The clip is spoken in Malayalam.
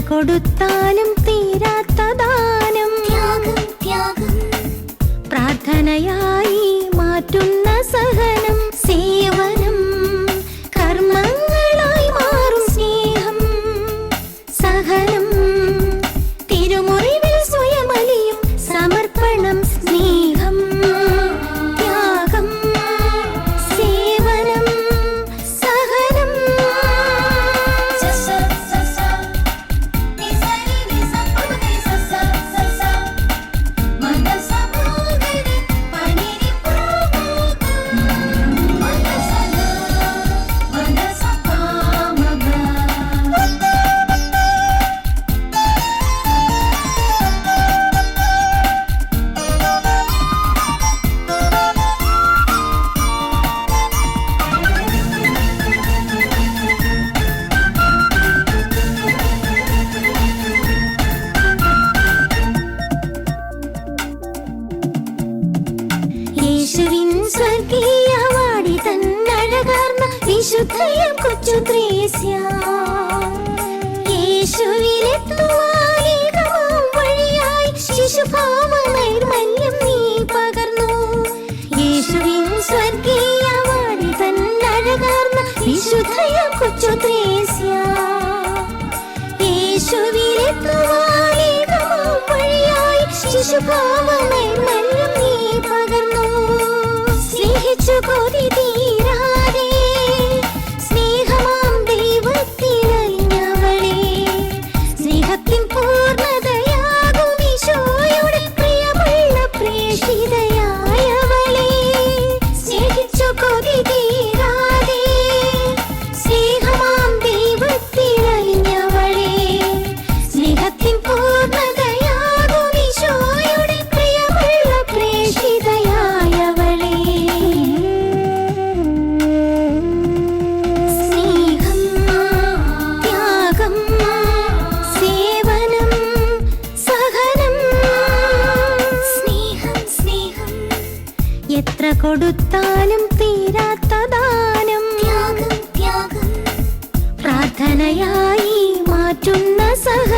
കൊടുത്താലും തീരാത്ത ദാനം. ത്യാഗം ത്യാഗം. പ്രാർത്ഥനയായി മാറ്റുന്ന സഹനം വിശുദ്ധയം കൊച്ചു ത്രേസ്യ വഴിയായി ശിശുഭാവ നൈർമല്യം നീ പകർന്നു. യേശുവിൻ സ്വർഗീയ വാടി തന്നഴകാർന്ന വിശുദ്ധയം കൊച്ചു ത്രേസ്യ വഴിയായി ശിശുഭാവനൈർമല്യം നീ പകർന്നു. സ്നേഹിച്ചു കൊതി കൊടുത്താലും തീരാത്ത ദാനം. ത്യാഗം ത്യാഗം. പ്രാർത്ഥനയായി മാറ്റുന്ന സഹനം